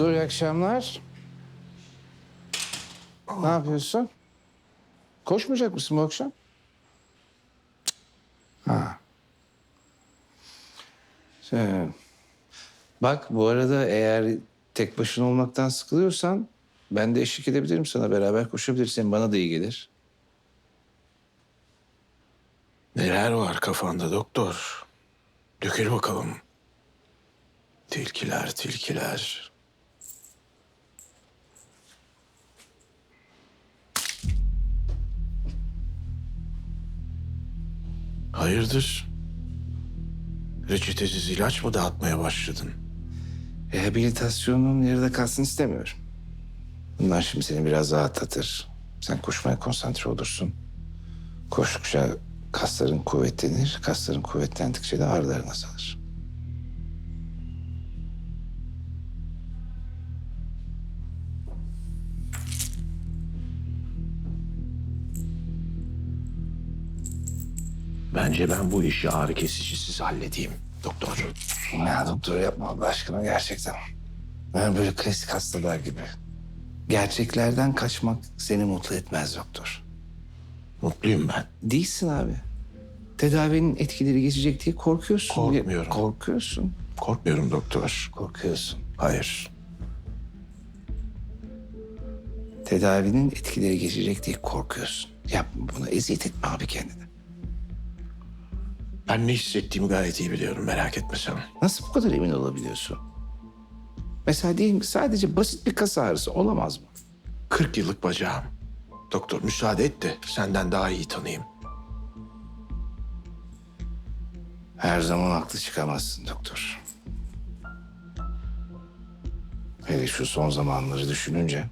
Doktor iyi akşamlar. Ne yapıyorsun? Koşmayacak mısın bu akşam? Ha. Şey, bak bu arada eğer tek başına olmaktan sıkılıyorsan ben de eşlik edebilirim sana. Beraber koşabilirsin. Bana da iyi gelir. Neler var kafanda doktor? Dökül bakalım. Tilkiler, tilkiler. Hayırdır? Reçetesiz ilaç mı dağıtmaya başladın? Rehabilitasyonun yarıda kalsın istemiyorum. Bunlar şimdi seni biraz rahatlatır. Sen koşmaya konsantre olursun. Koştukça kasların kuvvetlenir. Kasların kuvvetlendikçe de ağrıların azalır. Bence ben bu işi ağrı kesicisiz halledeyim doktor. Ya doktor yapma Allah aşkına gerçekten. Ben böyle klasik hastalar gibi. Gerçeklerden kaçmak seni mutlu etmez doktor. Mutluyum ben. Değilsin abi. Tedavinin etkileri geçecek diye korkuyorsun. Korkmuyorum. Korkuyorsun. Korkmuyorum doktor. Korkuyorsun. Hayır. Tedavinin etkileri geçecek diye korkuyorsun. Yapma bunu. Eziyet etme abi kendine. Ben ne hissettiğimi gayet iyi biliyorum merak etme sen. Nasıl bu kadar emin olabiliyorsun? Mesela diyelim ki sadece basit bir kas ağrısı olamaz mı? 40 yıllık bacağım. Doktor müsaade et de senden daha iyi tanıyayım. Her zaman haklı çıkamazsın doktor. Hele şu son zamanları düşününce.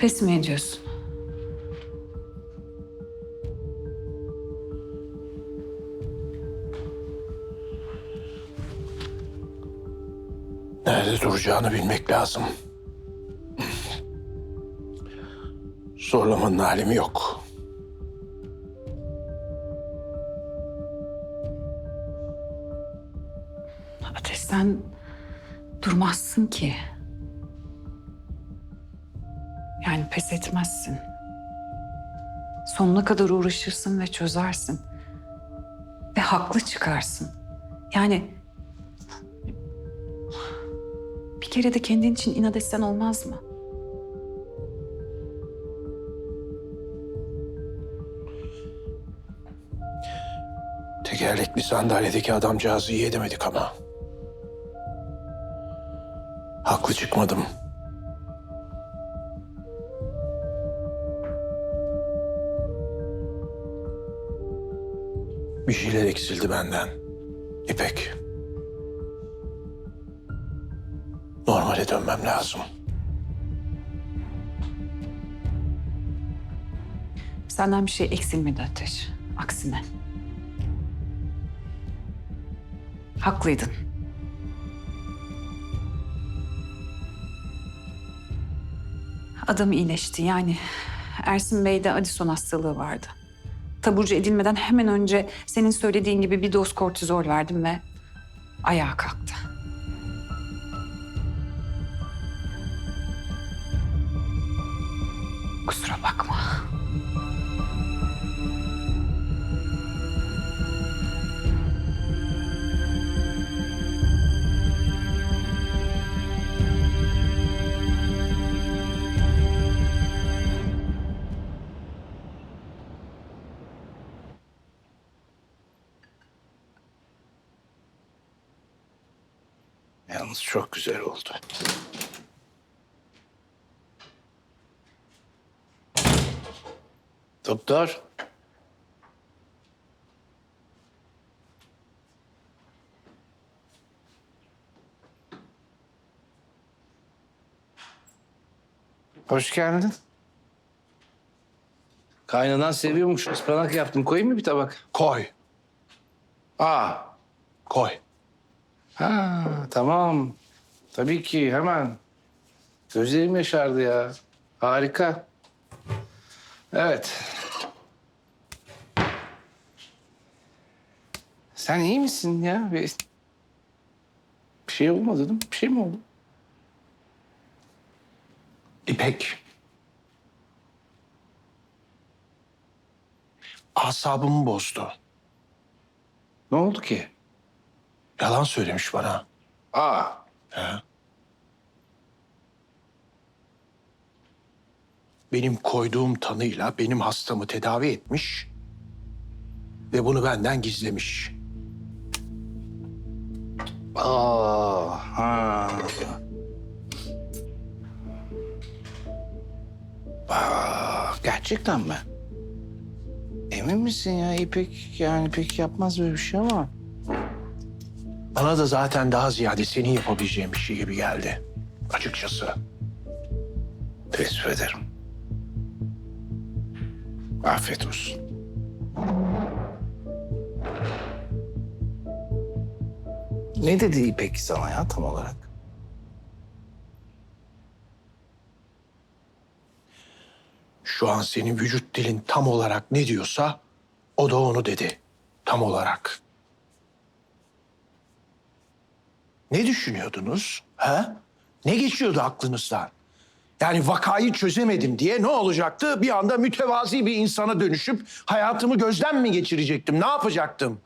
Pes mi ediyorsun? Nerede duracağını bilmek lazım. Zorlamanın alemi yok. Ateş sen durmazsın ki. Pes etmezsin. Sonuna kadar uğraşırsın ve çözersin. Ve haklı çıkarsın. Yani bir kere de kendin için inat etsen olmaz mı? Tekerlekli sandalyedeki adamcağızı iyi edemedik ama. Haklı çıkmadım. Şeyler eksildi benden. İpek. Normale dönmem lazım. Senden bir şey eksilmedi Ateş. Aksine. Haklıydın. Adam iyileşti yani. Ersin Bey'de Addison hastalığı vardı. Taburcu edilmeden hemen önce senin söylediğin gibi bir doz kortizol verdim ve ayağa kalktı. Kusura bakma. Yalnız çok güzel oldu. Doktor. Hoş geldin. Kaynanan seviyormuş. Ispanak yaptım. Koyayım mı bir tabak? Koy, Aa. koy. Ha tamam. Tabii ki hemen. Gözlerim yaşardı ya. Harika. Evet. Sen iyi misin ya? Bir, bir şey olmadı değil mi? Bir şey mi oldu? İpek. Asabımı bozdu. Ne oldu ki? Yalan söylemiş bana. Aa. He. Benim koyduğum tanıyla benim hastamı tedavi etmiş ve bunu benden gizlemiş. Aa. Ha. Aa, gerçekten mi? Emin misin ya İpek? Yani pek yapmaz böyle bir şey ama. Bana da zaten daha ziyade senin yapabileceğin bir şey gibi geldi. Açıkçası. Teessüf ederim. Afiyet olsun. Ne dedi İpek sana ya tam olarak? Şu an senin vücut dilin tam olarak ne diyorsa o da onu dedi. Tam olarak. Ne düşünüyordunuz? Ha? Ne geçiyordu aklınızdan? Yani vakayı çözemedim diye ne olacaktı? Bir anda mütevazi bir insana dönüşüp hayatımı gözden mi geçirecektim? Ne yapacaktım?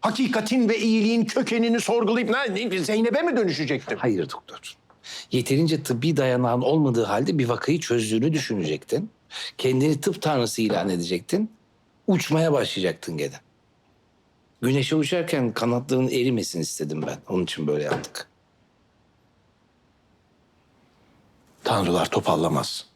Hakikatin ve iyiliğin kökenini sorgulayıp ne, ne, Zeynep'e mi dönüşecektim? Hayır doktor. Yeterince tıbbi dayanağın olmadığı halde bir vakayı çözdüğünü düşünecektin. Kendini tıp tanrısı ilan edecektin. Uçmaya başlayacaktın gene. Güneşe uçarken kanatların erimesin istedim ben. Onun için böyle yaptık. Tanrılar topallamaz.